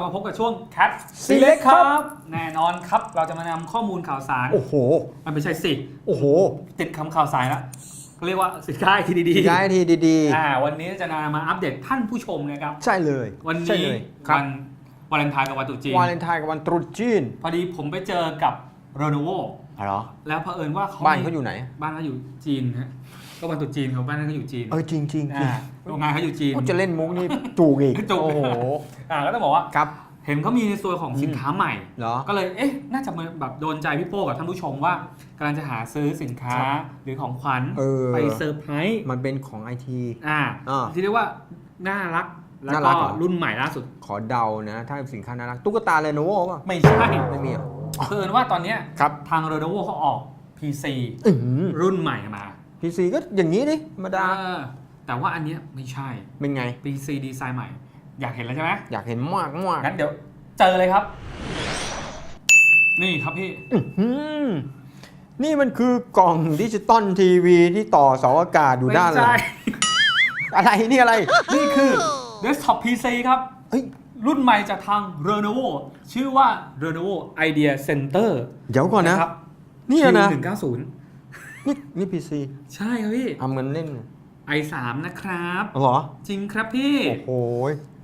ลับมาพบกับช่วง Cat Select ครับ แน่นอนครับเราจะมานำข้อมูลข่าวสาร โอ้โห มันไม่ใช่สิ โอ้โห ติดคำข่าวสารแล้วก็เรียกว่าสินค้าที่ดีย้ายทีดีอ่าวันนี้จะนำมาอัปเดตท่านผู้ชมนะครับๆใช่เลย วันใช่นี้เลยครับ วันวาเลนไทน์กับวันตรุษจีน วาเลนไทน์กับวันตรุษจีนพอดีผมไปเจอกับโรโนโวอ๋อเหรอ แล้วเผอิญว่าเขาบ้านมีเขาอยู่ไหน บ้านเขาอยู่จีนฮะ ก็วันตรุษจีนเขาบ้านเขาอยู่จีนเออจริงจริงจริงอ่าโรงงานเขาอยู่จีนเขาจะเล่นมุกนี่จูกอีกจูก โอ้โหอ่าก็ต้องบอกว่า ครับ เห็นเขามีในส่วนของสินค้าใหม่ เหรอ ก็เลย เอ๊ะ น่าจะมาแบบโดนใจพี่โป้กับท่านผู้ชมว่ากำลังจะหาซื้อสินค้าครับหรือของขวัญเออ ไปเซอร์ไพรส์ มันเป็นของไอที อ่า อ่าที่เรียกว่า น่ารัก แล้วน่ารัก็กเหรอ รุ่นใหม่ล่าสุด ขอเดานะ ถ้าสินค้าน่ารักตุ๊กตาเลโนโวป่ะไม่ใช่ไม่มีเหรอ เพิ่นว่าตอนเนี้ยครับ ทางโรโนโวเขาออก PC อือรุ่นใหม่มา พีซีก็อย่างนี้ดิธรรมดา เออแต่ว่าอันเนี้ยไม่ใช่ เป็นไง PC ดีไซน์ใหม่ อยากเห็นแล้วใช่ไหมอยากเห็นมากมากงั้นเดี๋ยวเจอเลยครับ นี่ครับพี่ อืมนี่มันคือกล่องดิจิตอลทีวีที่ต่อเสาอากาศอยู่ด้านหไม่ลังใช่อะไรนี่อะไร นี่คือ Desktop PC ครับ เฮ้ย รุ่นใหม่จากทาง Lenovo ชื่อว่า Lenovo Idea Center เดี๋ยวก่อนนะ ครับ นี่นะ Q190 นี่นี่พีซีใช่ครับพี่ทำเงินเล่น i3 นะครับเหรอ จริงครับพี่ โอ้โห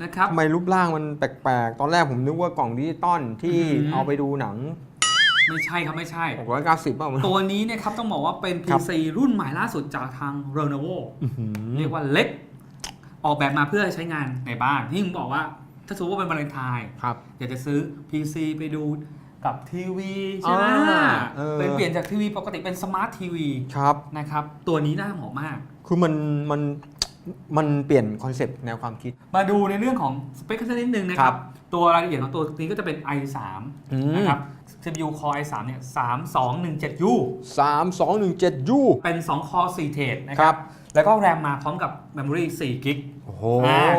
นะครับทำไมรูปร่างมันแปลกๆ ตอนแรกผมนึกว่ากล่องดิจิตอลที่อื้อหือเอาไปดูหนัง ไม่ใช่ครับไม่ใช่690เปล่ามันตัวนี้เนี่ยครับต้องบอกว่าเป็นครับ PC รุ่นใหม่ล่าสุดจากทาง Lenovo อื้อหือเรียกว่าเล็ก ออกแบบมาเพื่อใช้งานในบ้านที่ผมบอกว่าถ้าสมมติว่าเป็นวาเลนไทน์ครับอยากจะซื้อ PC ไปดู กับทีวีใช่ไหมอ่าเออ เป็นเปลี่ยนจากทีวีปกติเป็นสมาร์ททีวีครับ นะครับ ตัวนี้น่าเหมาะมาก คือมันมันมันเปลี่ยนคอนเซปต์แนวความคิด มาดูในเรื่องของสเปคกันสักนิดนึงนะคครัรับบ ตัวรายละเอียดของตัวนี้ก็จะเป็น i3 อืม นะครับ CPU Core i3 เนี่ย 3217U 3217 U เป็น2 Core 4เทรดนะคครัรับบ แล้วก็แรมมาพร้อมกับ Memory 4กิกโอ้โห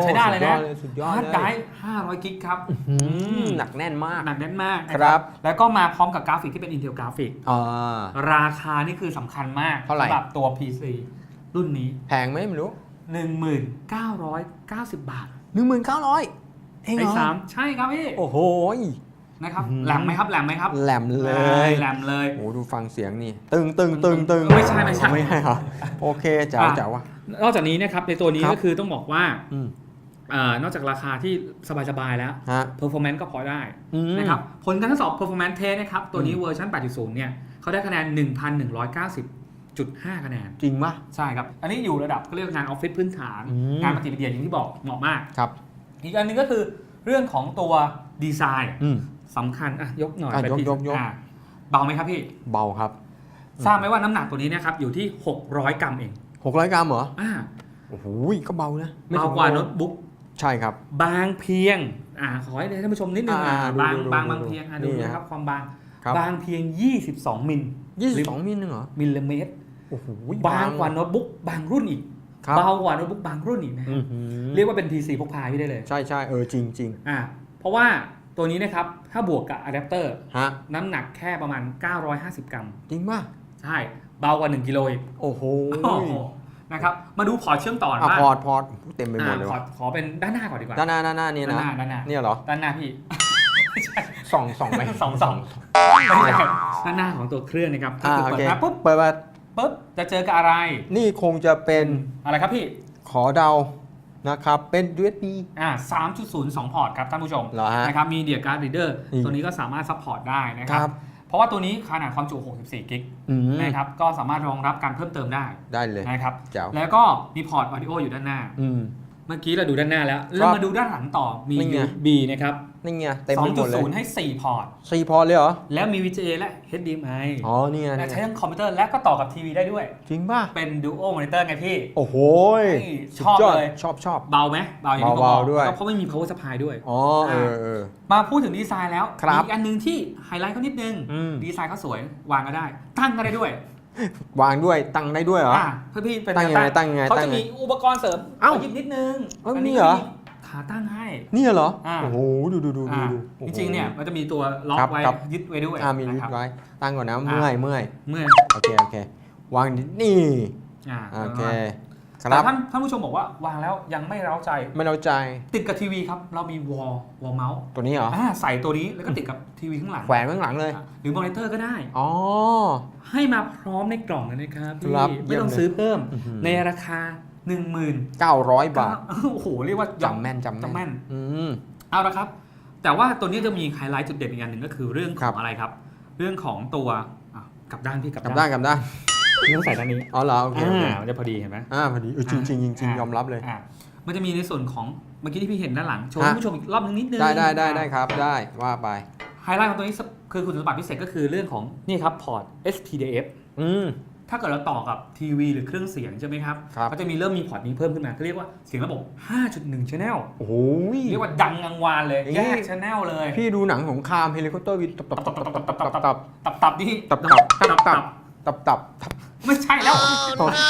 ใช้ได้เลยนะสุดยอดฮาร์ดเลไดยร์500กิกครับอืมหนักแน่นมาก หนักแน่นมากนะครับแล้วก็มาพร้อมกับกราฟิกที่เป็น Intel กราฟิก อ่า ราคานี่คือสำคัญมากเท่าไหร่ สำหรับตัว PC รุ่นนี้ แพงไหมไม่รู้1990 บาทหนึ่งหมื่นเก้าร้อยเองเหไอ้รอสามใช่ครับพี่ โอ้โห นะครับอื้อหือแหลมไหมครับแหลมไหมครับแหลมเลย แหลมเลยโอ้ดูฟังเสียงนี่ ตึงตึงตึงตึงไม่ใช่ไม่ใช่ไม่ใช่เหรอโอเคเจ๋วอะเจ๋วว่ะนอกจากนี้นะครับในตัวนี้ครับก็คือต้องบอกว่าอืมเอ่อนอกจากราคาที่สบายๆแล้วฮะ performance ก็พอได้อืมนะครับผลการทดสอบ performance test นะครับ ตัวนี้อืมเวอร์ชัน8.0 เนี่ยเขาได้คะแนน 1,190.5 คะแนน จริงปะใช่ครับ อันนี้อยู่ระดับเขาเรียกงานออฟฟิศพื้นฐานอืมงานมัลติมีเดียอย่างที่บอกเหมาะมากครับ อีกอันหนึงก็คือเรื่องของตัวดีไซน์อืม สำคัญอะยกหน่อยอะไปยกที่ยกยก อะเบาไหมครับพี่เบาครับ ทราบไหมว่าน้ำหนักตัวนี้นะครับอยู่ที่ 600 กรัมเอง600 กรัมเหรออ่าโอ้โหก็เบานะไม่เบาถึงกว่าโลโน้ตบุ๊กใช่ครับ บางเพียงอ่าขอให้ท่านผู้ชมนิดนึงอ่าอะดูบางดูดูบางดูบางเพียงอะนี่ดูนะนะครับความบางครับ บางเพียง 22 มิล22มิลนึงเหรอมิลลิเมตร โอ้โหบางกว่าโน้ตบุ๊กบางรุ่นอีก ครับเบากว่าโน้ตบุ๊กบางรุ่นอีกนะคอืรับอหือเรียกว่าเป็น PC พกพาพี่ได้เลย ใช่ใช่เออจริงจริงอ่าเพราะว่า ตัวนี้นะครับ ถ้าบวกกับอะแดปเตอร์ฮะน้ำหนักแค่ประมาณ 950 กรัม จริงป่ะใช่ เบากว่า 1 กิโลอีกโอ้โหโอ้โหนะครับ มาดูพอร์ตเชื่อมต่ออะว่าพอร์ตพอร์ตเต็มไปหมดเลยขอว่ะขอเป็นด้านหน้าก่อนดีกว่า ด้านหน้าด้านหน้านี่ด้านนะหน้าด้านหน้า เนี่ยเหรอด้านหน้าพี่ส่องส่องไปสองสอง ไม่ใช่ด้านหน้าของตัวเครื่องนะครับอ่าคือโอเปิดเคมาปุ๊บเปิดมาปุ๊บจะเจอกับอะไร นี่คงจะเป็นอะไรครับพี่ ขอเดา นะครับเป็น USB อ่า3.0 2 พอร์ตครับท่านผู้ชมเหรอฮะ นะครับมีเดียการ์ดรีเดอร์อืมตัวนี้ก็สามารถซัพพอร์ตได้นะคครัรับ บเพราะว่าตัวนี้ขนาดความจุ 64 กิกอืมนะครับก็สามารถรองรับการเพิ่มเติมได้ได้เลยนะครับ แจ๋วแล้วก็มีพอร์ตออดิโออยู่ด้านหน้า อืม เมื่อกี้เราดูด้านหน้าแล้วครัเราบมาดูด้านหลังต่อมี นี่ไง USB นะครับนี่ไงเต็มไปหมดเลย2.0 ให้ 4 พอร์ต สี่พอร์ตเลยเหรอ แล้วมี VGA และ HDMI อ๋อนี่ไงและนี่ไงใช้ทั้งคอมพิวเตอร์และก็ต่อกับทีวีได้ด้วย จริงป่ะ เป็น Duo Monitor ไงพี่ โอ้โหยนี่สุดชอบยดเลย ชอบชอบ เบาไหมเบาอย่างที่ผมเบาบอกๆด้วย แล้วก็เพราะไม่มี power supply ด้วย อ๋อเออเออ มาพูดถึงดีไซน์แล้วครับมีอีกอันหนึงที่ไฮไลท์เขานิดนึง อืม ดีไซน์เขาสวยวางก็ได้ ตั้งก็ได้ด้วย วางด้วยตั้งได้ด้วยเหรอ อ่าเพื่อพี่เป็นตั้งยังไงตั้งยังไงเขาตั้จะงยังไงมีอุปกรณ์เสริมเอ้าขหยิบนิดนึงเอ้าอันมีนี้เหรอมีขาตั้งให้ นี่เหรอ อ่า โอ้โห ดูดูดูดูอ่าดูจริงๆเนี่ยมันจะมีตัวล็อกครับไว้ครับ ยึดไว้ด้วยอ่ามีนะลิคฟรับต์ไว้ตั้งก่อนนะ อ่า เมื่อยเมื่อยเมื่อโอเค โอเค วางนี่ อ่าโอเคครับ แต่ท่านท่านผู้ชมบอกว่าวางแล้วยังไม่เร้าใจ ไม่เราใจ ติดกับทีวีครับ เรามีวอลวอลเมาส์ตัวนี้เหรออ่าใส่ตัวนี้แล้วก็ติดกับทีวีข้างหลังแขวนไว้ข้างหลังเลย หรือมอนิเตอร์ก็ได้ อ๋อ ให้มาพร้อมในกล่องเลยนะครับพี่ครับไม่ต้องเยี่ยมเลยซื้อเพิ่มอื้อหือในราคา1 0 0 0 0 900 บาท โอ้โห เรียกว่าจำแม่นจำจำแม่แม่นนอืมเอาละครับ แต่ว่าตัวนี้จะมีไฮไลท์จุดเด่นอีกอย่างหนึ่งก็คือเรื่องขครัองบอะไรครับ เรื่องของตัวอะกลับด้านพี่กลับกลับด้านกลับด้าน พี่ต้องใส่ด้านนี้อ๋อเหรอโอเคโอเคอ่ามันจะพอดีเห็นไหม อ่าพอดีเออจริงจริงจริงๆยอมรับเลย อะมันจะมีในส่วนของเมื่อกี้ที่พี่เห็นด้านหลัง โชว์ฮะให้ผู้ชมอีกรอบนึงนิดนึงได้ได้ได้อะได้ครับได้ว่าไป ไฮไลท์ของตัวนี้คือคุณสมบัติพิเศษก็คือเรื่องของนี่ครับพอร์ต SPDF อืม ถ้าเกิดเราต่อกับทีวีหรือเครื่องเสียงใช่ไหมครับครับ ก็จะมีเริ่มมีพอร์ตนี้เพิ่มขึ้นมาเขาเรียกว่าเสียงระบบ 5.1 Channel โอ้โห เรียกว่าดังกังวานเลยอย่างนี้ แยก Channel เลย พี่ดูหนังสงครามเฮลิคอปเตอร์วินตับตับตับตับตับตับตับตับตับนี่ตับตับตับตับตับตับตับ ไม่ใช่แล้ว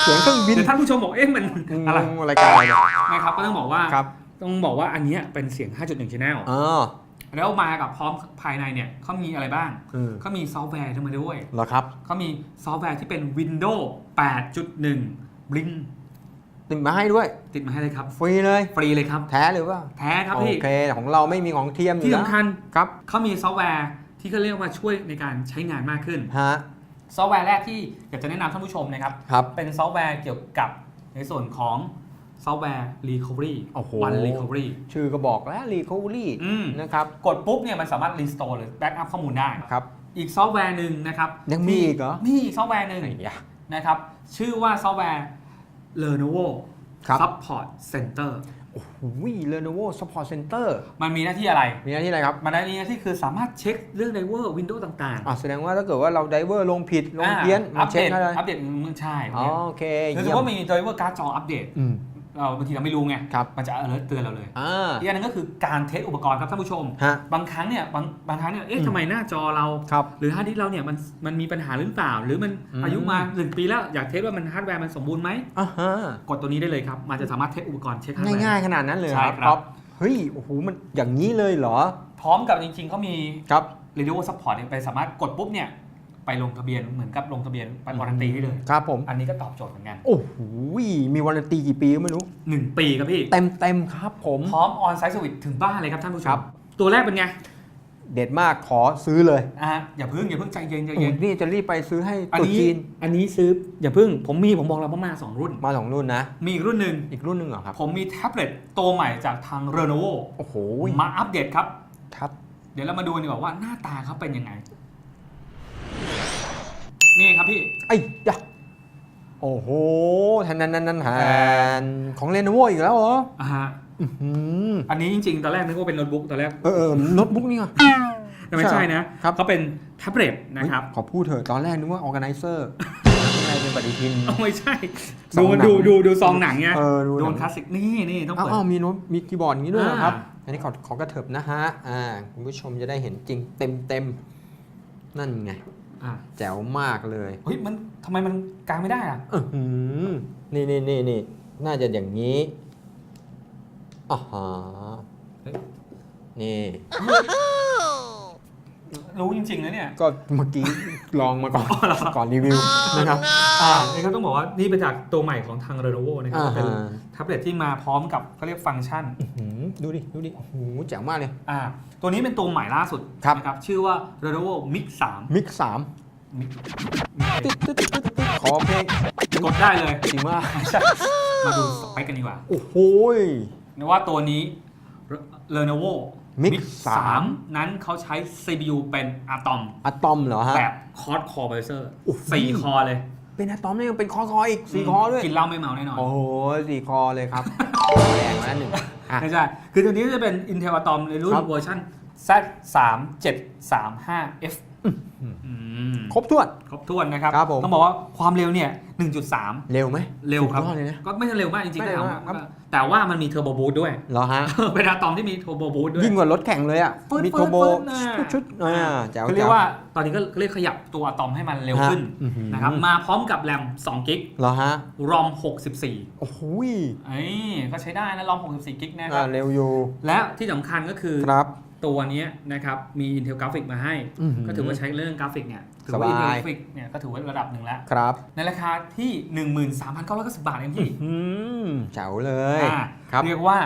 เสียงเครื่องบินเดี๋ยวท่านผู้ชมบอกเอ๊ะมันอะไรอะไรกันอะไรเนี่ยนะครับก็ต้องบอกว่าครับต้องบอกว่าอันเนี้ยเป็นเสียง 5.1 Channel อ๋อแล้วมากับพร้อมภายในเนี่ยเขามีอะไรบ้างอืมเขามีซอฟต์แวร์เข้ามาด้วยเหรอครับเขามีซอฟต์แวร์ที่เป็น Windows 8.1 Blink ติดมาให้ด้วย ติดมาให้เลยครับ ฟรีเลย ฟรีเลยครับ แท้หรือเปล่า แท้ครับโอพี่เค ของเราไม่มีของเทียมอยู่ที่แล้วสำคัญครับเขามีซอฟต์แวร์ที่เขาเรียกว่าช่วยในการใช้งานมากขึ้นฮะ ซอฟต์แวร์แรกที่อยากจะแนะนำท่านผู้ชมนะครับ ครับ เป็นซอฟต์แวร์เกี่ยวกับในส่วนของซอฟต์แวร์ Recovery โอ้โห One Recovery ชื่อก็บอกแล้ว Recovery อืม นะครับ กดปุ๊บเนี่ยมันสามารถ Restore หรือ Backup ข้อมูลได้ ครับ อีกซอฟต์แวร์หนึ่งนะครับยังมีอีกเหรอ มีอีกซอฟต์แวร์หนึ่งไหนยะนะครับ ชื่อว่าซอฟต์แวร์ Lenovo ครับ Support Center โอ้โห Lenovo Support Center มันมีหน้าที่อะไร มีหน้าที่อะไรครับ มันมีหน้าที่คือสามารถเช็คเรื่องไดเวอร์วินโดว์ต่างอะแสดงว่าถ้าเกิดว่าเราไดเวอร์ลงผิดๆลงเพี้ยน อัมาปเช็เดคตได้เลยอัปเดตมือใช่อ๋อเนี่ยโอเคคือสมเยี่มยติมว่ามีไดเวอร์การ์ดจออัปเดตอืม เราบางทีเราไม่รู้ไง ครับ มันจะ alert เตือนเราเลย อ่า อีกอันหนึงก็คือการเทสอุปกรณ์ครับท่านผู้ชม ฮะ บางครั้งเนี่ยบางบางครั้งเนี่ย เอ๊ะอืมทำไมหน้าจอเรา ครับ หรือฮาร์ดดิสก์เราเนี่ยมันมันมีปัญหาหรือเปล่า หรือมันอืม อายุมาหนึ่งปีแล้วอยากเทสว่ามันฮาร์ดแวร์มันสมบูรณ์ไหมอ่าฮะ กดตัวนี้ได้เลยครับ มันจะสามารถเทสอุปกรณ์เช็คฮาร์ดแวร์ ง่ายๆ ขนาดนั้นเลยใช่ครับ ครับก๊อฟเฮ้ย โอ้โห มันอย่างนี้เลยเหรอ พร้อมกับจริงๆเขามี ครับ Radio Support เนี่ยไปสามารถกดปุ๊บเนี่ย ไปลงทะเบียนเหมือนกับลงทะเบียนไปวารันตีได้เลย ครับผม อันนี้ก็ตอบโจทย์เหมือนกัน โอ้โหมีวารันตีกี่ปีก็ไม่รู้หนึ่งปีครับพี่ เต็มเต็มๆครับผมพร้อมออนไซต์สวิตถึงบ้านเลยครับท่านผู้ชครัมบตัวแรกเป็นไง เด็ดมากขอซื้อเลยอะอย่าเพิ่งอย่าเพิ่งใจเย็นใจโอ้เย็นนี่จะรีบไปซื้อให้อันตุ๊นี้จีน อันนี้ซื้ออย่าเพิ่งผมมีผมบอกแล้วว่ามาสองรุ่น มาสองรุ่นนะ มีอีกรุ่นหนึ่งอีกรุ่นหนึ่งเหรอครับ ผมมีแท็บเล็ตตัวใหม่จากทาง Lenovo โอ้โหมาอัปเดตครับครับ เดี๋ยวเรามาดูกันดีกว่าว่าหน้าตาเขาเป็นยังไง นี่ครับพี่ ไอ้ยะโอ้โหทันนันนันนันแนนของเลนโวอีกแล้วเหรออ่าฮะอื้อหืออันนี้จริงๆ ตอนแรกนึกว่าเป็นโน้ตบุ๊กตอนแรกเออเออโน้ตบุ๊กนี่ไง แต่ไม่ใช่นะครับ เขาเป็นแท็บเล็ตนะครับเฮ้ยขอพูดเถอะตอนแรกนึกว่า organizer ข้างในเป็นปฏิทิน เอาไม่ใช่ซอดูงหนัง ดูดูดูซองหนังเนี่ยเออดูโดหนันง คลาสสิกนี่นี่ต้องอ้าวเปิด อ้าวมีโน้ตมีคีย์บอร์ดอย่างนี้ด้วยเหรอครับ อ่าอันนี้ขอขอกระเถิบนะฮะ อ่า คุณผู้ชมจะได้เห็นจริงเต็มเต็มนั่นไง อะแจ๋วมากเลยเฮ้ยมันทำไมมันกลางไม่ได้อะอื้อหือนี่นี่นี่นี่น่าจะอย่างนี้อ่าฮะนี่ รู้จริงๆนะเนี่ย ก็เมื่อกี้ลองมาก่อน ก่อนรีวิวนะครับ อ่านี่ก็ต้องบอกว่านี่เป็นจากตัวใหม่ของทาง Lenovo นะครับอ่า เป็นฮะแท็บเล็ตที่มาพร้อมกับเขาเรียกฟังก์ชัน อื้อหือดูดิ ดูดิ โอ้โหแจ๋วมากเลย อ่า ตัวนี้เป็นตัวใหม่ล่าสุดครับ นะครับ ชื่อว่า Lenovo Mix 3มิกสาม Mix ตึ๊ดตึ๊ดตึ๊ดตึ๊ดตึ๊ดขอเพลงกดได้เลยจริงว่าไม่ใช่มาดูสเปคกันดีกว่าโอ้โหว่าตัวนี้ Lenovo Mix 3นั้นเขาใช้ CPU เป็น Atom อะตอมเหรอฮะ แบบ Quad Core Processor โอ้โหสี่คอเลย เป็นอะตอมเนี่ยยังเป็นคอคออีกสี่คอด้วย กินเหล้าไม่เมาแน่นอน โอ้โหสี่คอเลยครับแรงแล้วหนึ่งอะไม่ใช่คือตัวนี้จะเป็น Intel Atom ในรุ่นครับเวอร์ชัน Z 3 7 3 5 F อืม ครบถ้วน ครบถ้วนนะครับ ครับผม ต้องบอกว่าความเร็วเนี่ย 1.3 เร็วไหมเร็วครับ สุดยอดเลยนะ ก็ไม่ใช่เร็วมากจริงๆไม่ถ้าเร็วถามมากครับว่าแต่ว่ามันมีเทอร์โบบูทด้วย เหรอฮะ เป็นอะตอมที่มีเทอร์โบบูทด้วย ยิ่งกว่ารถแข่งเลยอะฟึดมีฟึดโทโบฟึดน่ะ ชุดๆอ่าแจ๋วเขาเรียแจ๋กวว่าตอนนี้ก็เรียกขยับตัวอะตอมให้มันเร็วขึ้นฮะอื้อหือนะครับ มาพร้อมกับแรม2กิก เหรอฮะ รอม 64โอ้โหเอ้ยก็ใช้ได้นะรอม 64กิกนะคอ่ารับ เร็วอยู่และที่สำคัญก็คือครับ ตัวเนี้ยนะครับ มี Intel Graphic มาให้ อื้อหือ ก็ถือว่าใช้เรื่องกราฟิกเนี่ย ถือว่าสบายอินเทอร์ฟิกเนี่ยก็ถือว่าระดับหนึ่งแล้วครับในราคาที่ 13,990 บาทเองพี่อืมแจ๋วเลยอ่าครับ เรียกว่า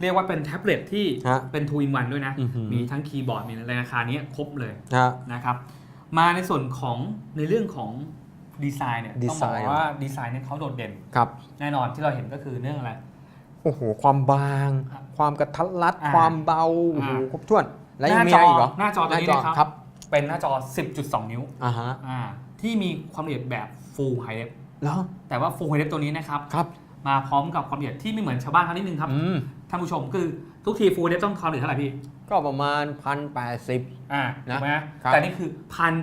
เรียกว่าเป็นแท็บเล็ตที่ฮะเป็น2 in 1ด้วยนะ อื้อหือ มีทั้งคีย์บอร์ดมีในราคานี้ครบเลยฮะ นะครับ มาในส่วนของในเรื่องของดีไซน์เนี่ยดีต้องไซบอกน์ว่าดีไซน์เนี่ยเขาโดดเด่น ครับ แน่นอนที่เราเห็นก็คือเรื่องอะไร โอ้โห ความบางครับความกระทัดรัด อ่าความเบา โอ้โห อ่า ครบถ้วน แล้วหยังน้ามีจอะไรออีกเหรอหน้าจอตัวนี้หนะครับ ครับ เป็นหน้าจอ 10.2 นิ้วอ่าฮะอ่าที่มีความละเอียดแบบ Full High Def แล้วแต่ว่า Full High Def ตัวนี้นะครับครับ มาพร้อมกับความละเอียดที่ไม่เหมือนชาวบ้านเขานิดนึงครับอืม ท่านผู้ชมคือทุกที Full High Def ต้องความละเอียดเท่าไหร่พี่ก็ประมาณพันแปดสิบ อ่านะถูกไหมครับ แต่นี่คือ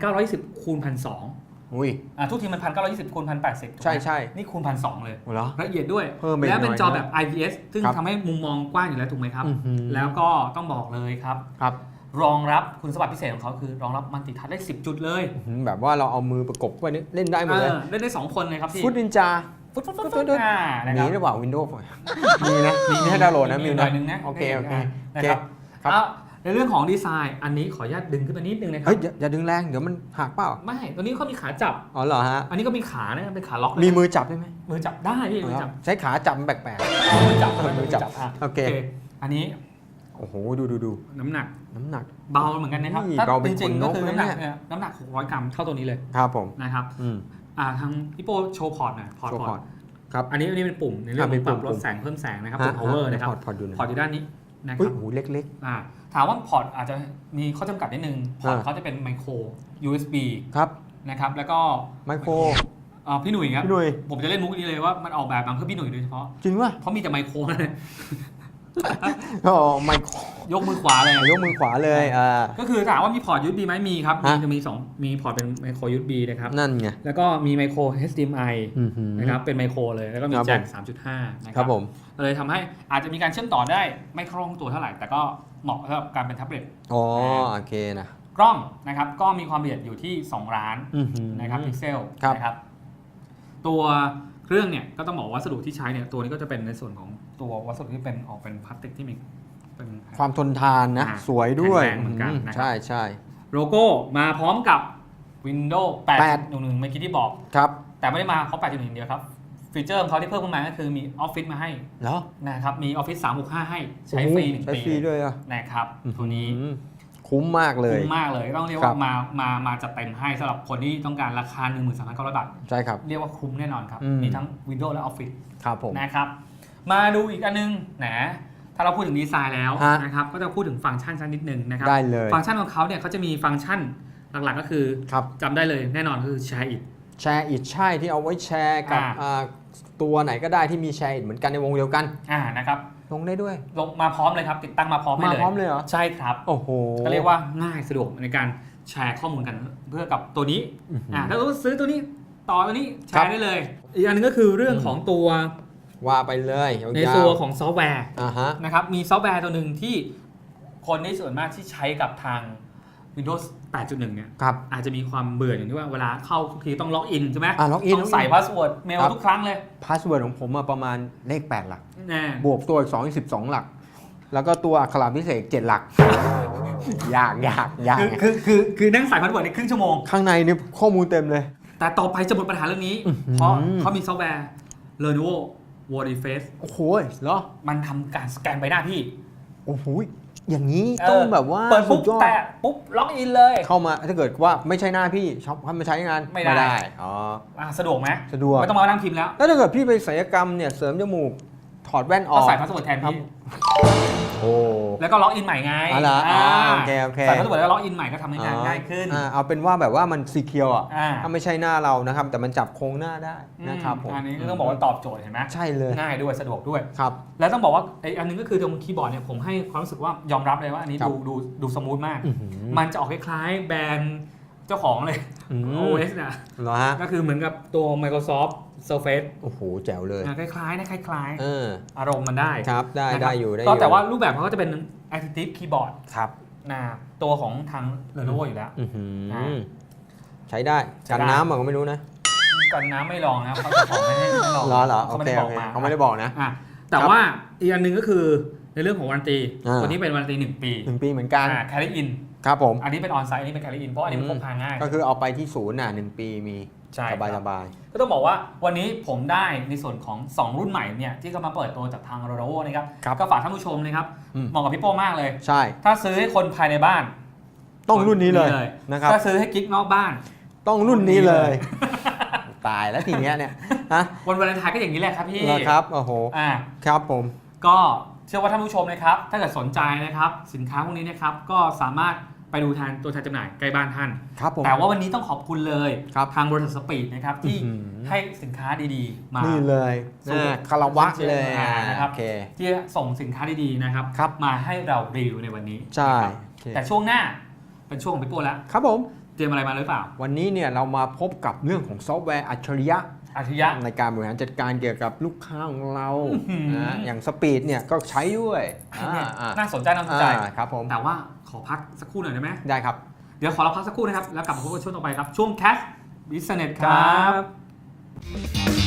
1,920คูณ1,200อุ้ย อ่าทุกทีมัน 1,920คูณ1,080ใช่ใช่นี่คูณ1,200เลย เหรอ ละเอียดด้วย เพิ่มไปอีกแล้วเป็นหน่อยจอนะแบบ IPS ซึ่งครับทำให้มุมมองกว้างอยู่แล้วถูกไหมครับ อื้อหือ แล้วก็ต้องบอกเลยครับ ครับ รองรับคุณสมบัติพิเศษของเขาคือ รองรับมัลติทัชได้10 จุดเลยอื้อหือแบบว่าเราเอามือประกบไว้นี่เล่นได้หมดเลยเออเล่นได้ 2 คนเลยครับพี่ฟุตนินจาฟุตฟุตฟุตฟุฟุตตฟุตอ่านะคมีรับหรือเปล่าวินโดว์มีนะมีให้ดาวน์โหลดนะมิวหน่นะอยนึงนะโอเคโอเคนะโอเคครับครับเอาในเรื่องของดีไซน์ อันนี้ขออนุญาตดึงขึ้นมานิดนึงนะครัเฮ้ยอย่าอย่าดึงแรงเดี๋ยวมันหักเปล่าไม่ตัวนี้เขามีขาจับอ๋อเหรอฮะอันนี้ก็มีขานะเป็นขาล็อกเลยมีมือจับได้ไหมมือจับได้พี่มือจับใช้ขาจับมันแปลกมือจับเออมือจับอะโอเคอันนี้ๆ โอ้โหดูดูดูน้ำหนัก น้ำหนัก เบาเหมือนกันนะครับนี่ถ้าเบาเป็จนริงขนๆนก็กคือเลยน้ำหนักเนี่ยเนี่ย น้ำหนัก600กรัมเท่าตัวนี้เลยครับผม นะครับอืมอ่าทางพี่โปโชว์พอร์ตหน่อยพอร์ตโชว์พพออร์ร์ต ตครับ อันนี้อันนี้เป็นปุ่มในเรื่องอ่าขเป็อนงปุ่ปมรับลดปุ่ม แสงเพิ่มแสงนะครับฮะตัว power ฮะนะครับพอร์ตพอร์ตดูหนะพอร์ตอยู่ด้านนี้นะคอุ้ยรับโอ้โหเล็ก อ่าถามว่าพอร์ตอาจจะมีข้อจำกัดนิดนึงพอร์ตอ่า เขาจะเป็นไมโคร USB ๆ ครับนะครับแล้วก็ไมโครอ่าพี่หนุ่ยครับพี่หนุ่ยผมจะเล่นมุกนี้เลยว่ามันออกแบบมาเพื่อพี่หนุ่ยโดยเฉพาะจริงป่ะ เพราะมีแต่ไมโครนั่นแหละ อ๋อไมโครยกมือขวาเลยยกมือขวาเลยอ่าก็คือถามว่ามีพอร์ต USB ไหมมีครับ มีฮะจะมีสองมีพอร์ตเป็นไมโคร USB นะครับ นั่นไง แล้วก็มีไมโคร HDMI อื้อหือนะครับ เป็นไมโครเลย แล้วก็มีครับแจ็คผม3.5 นะคครัรับบผมเลยทำให้อาจจะมีการเชื่อมต่อได้ไม่คล่องตัวเท่าไหร่ แต่ก็เหมาะสำหรับการเป็นแท็บเล็ตอ๋อโอเคนะกล้องนะครับก็มีความละเอียดอยู่ที่ 2 ล้านอื้อหือนะครับพิกเซลครับนะครับ ตัวเครื่องเนี่ยก็ต้องบอกว่าวัสดุที่ใช้เนี่ยตัวนี้ก็จะเป็นในส่วนของ ตัววัสดุที่เป็นออกเป็นพลาสติกที่มีเป็นความทนทานนะ อ่าสวยด้วยแข็งแรงเหมือนกันนะครับ ใช่ใช่ โลโก้มาพร้อมกับ Windows แปด8.1เมื่อกี้ที่บอก ครับ แต่ไม่ได้มาเขา8.1อย่างเดียวครับ ฟีเจอร์ของเขาที่เพิ่มขึ้นมาก็คือมี Office มาให้เหรอนะครับ มี Office 365 ให้ใช้โอ้โหฟรีหนึ่งใช้ปีฟรีด้วยอะนะครับตัวนี้ อื้อหือคุ้มมากเลย คุ้มมากเลยต้องเรียกครัว่าบ มามามาจัดเต็มให้สำหรับคนที่ต้องการราคา 13,900บาทใช่ครับ เรียกว่าคุ้มแน่นอนครับ อืม มีทั้ง Windows และ Office ครับผม นะครับ มาดูอีกอันนึงแหนถ้าเราพูดถึงดีไซน์แล้วฮะนะครับก็จะพูดถึงฟังก์ชันสักนิดนึงนะครับได้เลย ฟังก์ชันของเขาเนี่ยเขาจะมีฟังก์ชันหลักๆก็คือครับจำได้เลยแน่นอนคือ Share It แชร์อิดใช่ที่เอาไว้แชร์กับอ่า อ่าตัวไหนก็ได้ที่มีแชร์อิดเหมือนกันในวงเดียวกัน อ่านะครับลงได้ด้วย ลงมาพร้อมเลยครับ ติดตั้งมาพร้อมให้มาเลยพร้อมเลยเหรอ ใช่ครับ โอ้โห ก็เรียกว่าง่ายสะดวกในการแชร์ข้อมูลกันเพื่อกับตัวนี้อื้อหืออ่าถ้าเราซื้อตัวนี้ต่อตัวนี้แชครับร์ได้เลย อีกอันหนึงก็คือเรื่องของตัว ว่าไปเลยยาวๆในตัวของซอฟต์แวร์อ่าฮะ นะครับมีซอฟต์แวร์ตัวหนึ่งที่คนในส่วนมากที่ใช้กับทาง Windows 8.1 เนี่ยครับ อาจจะมีความเบื่ออย่างที่ว่าเวลาเข้าทุกทีต้องล็อกอินใช่ไหมอ่าล็อกอินต้องใส่พาสเวิร์ดเมลครับ ทุกครั้งเลยพาสเวิร์ดของผมมาประมาณเลข 8 หลัก แน่บวกตัวอีก2อีก12 หลัก แล้วก็ตัวอักขระพิเศษ7หลัก ยากยากยากคือคือคือคือนั่งใส่พาสเวิร์ดในครึ่งชั่วโมง ข้างในนี่ข้อมูลเต็มเลย แต่ต่อไปจะหมดปัญหาเรื่องนี้อื้อหือเพราะเขามีซอฟต์แวร์ Lenovo Word Face โอ้โหเหรอ มันทำการสแกนใบหน้าพี่ โอ้โหอย่างนี้เออต้องแบบว่าเปิดปุ๊บสุยอแตะปุ๊บล็อกอินเลย เข้ามาถ้าเกิดว่าไม่ใช่หน้าพี่ช็อปเข้ามาใช้งานไม่ได้อ๋ออะสะดวกไหมสะดวกไม่ต้องมานั่งพิมพ์แล้วแล้วถ้าเกิดพี่ไปศัลยกรรมเนี่ยเสริมจมูกถอดแว่นอก็อกใส่พาสเวิร์ดแทนครับพี่ โอ้ แล้วก็ล็อกอินใหม่ไงอ๋อเหรออ่าาโอเคโอเค ใส่พาสเวิร์ดแล้วล็อกอินใหม่ก็ทำให้งานง่ายขึ้น อ่าเอาเป็นว่าแบบว่ามันซีเคียวอะอ่า ถ้าไม่ใช่หน้าเรานะครับ แต่มันจับโครงหน้าได้นะครับผมอันนี้ก็ต้องบอกว่าตอบโจทย์เห็นไหมใช่เลยง่ายด้วยสะดวกด้วย ครับ แล้วต้องบอกว่าไอ้อันนึงก็คือตรงคีย์บอร์ดเนี่ยผมให้ความรู้สึกว่ายอมรับเลยว่าอันนี้ครับดูดูดูสมูทมาก อื้อหือมันจะออกคล้ายๆแบรนด์ เจ้าของเลยอืม OS นะเหรอฮะก็คือเหมือนกับตัว Microsoft Surface โอ้โหแจ๋วเลยอะคล้ายๆนะคล้ายเออๆอารมณ์มันได้ครับได้นะครับได้อยู่ได้อก็ยู่แต่ว่ารูปแบบเขาก็จะเป็น Active Keyboard ครับนะตัวของทาง Lenovo อยู่แล้วอื้อหืออ่าใช้ได้ใช้กันได้น้ำอะก็ไม่รู้นะกันน้ำไม่ลองนะครับเขาเจะของไม่ให้ไม่ลองเหรอเหรอโอเขาไม่เคได้บโออกเคมาเขาไม่ได้บอกนะอะแต่ครับว่าอีกอันหนึ่งก็คือในเรื่องของวารันตีอ่าตัวนี้เป็นวารันตีหนึ่งปีหนึ่งปีเหมือนกันอ่า carry in ครับผมอันนี้เป็นออนไซต์อันนี้เป็นแคล r อินเพราะอันนี้มันพกพาง่าย ก็คือเอาไปที่ศูนย์น่ะหนึ่งปีมีใช่สบายคสรับบายก็ต้องบอกว่าวันนี้ผมได้ในส่วนของ 2 รุ่นใหม่เนี่ยที่ก็มาเปิดตัวจากทาง r o โ o นะครับครับก็ฝากท่านผู้ชมนะครับอืมเหมาะกับพี่โป้มากเลย ใช่ ถ้าซื้อให้คนภายในบ้าน ต้องรุ่นนี้เลยนี่เลยนะครับถ้าซื้อให้กิ๊กนอกบ้าน ต้องรุ่นนี้เลยรุ่นตายแล้วทีเนี้ยเนี่ยฮะวันวาเลนไทน์ก็อย่างนี้แหละครับพี่เหรอครับโอ้โหอ่าครับผม ก็เชื่อว่าท่านผู้ชมนะครับ ถ้าเกิดสนใจนะครับ สินค้าพวกนี้นะครับก็สามารถ ไปดูแทนตัวแทนจำหน่ายใกล้บ้านท่าน ครับผม แต่ว่าวันนี้ต้องขอบคุณเลยครับทางบริษัทสปีดนะครับที่อื้อหือ ให้สินค้าดีๆ มา นี่เลยสู่ อ่าคารวะเลยอ่านะครับโอเค ที่ส่งสินค้าดีๆนะครับครับ มาให้เรารีวิวในวันนี้ ใช่นะครับโอเคแต่ช่วงหน้าเป็นช่วงของพี่โป้แล้วครับผม เตรียมอะไรมาหรือเปล่าวันนี้เนี่ยเรามาพบกับเรื่องของซอฟต์แวร์อัจฉริยะ อาทิยะ ในการบริหารจัดการเกี่ยวกับลูกค้าของเราอื้อหือ นะอย่างสปีดเนี่ยก็ใช้ด้วยเนี่ยอ่าน่าสนใจน่าสนใจ อ่าครับผม แต่ว่า ขอพักสักครู่หน่อยได้ไหมได้ครับ เดี๋ยวขอเราพักสักครู่นะครับ แล้วกลับมาพบกันช่วงต่อไปครับ ช่วง Cash Business ครับ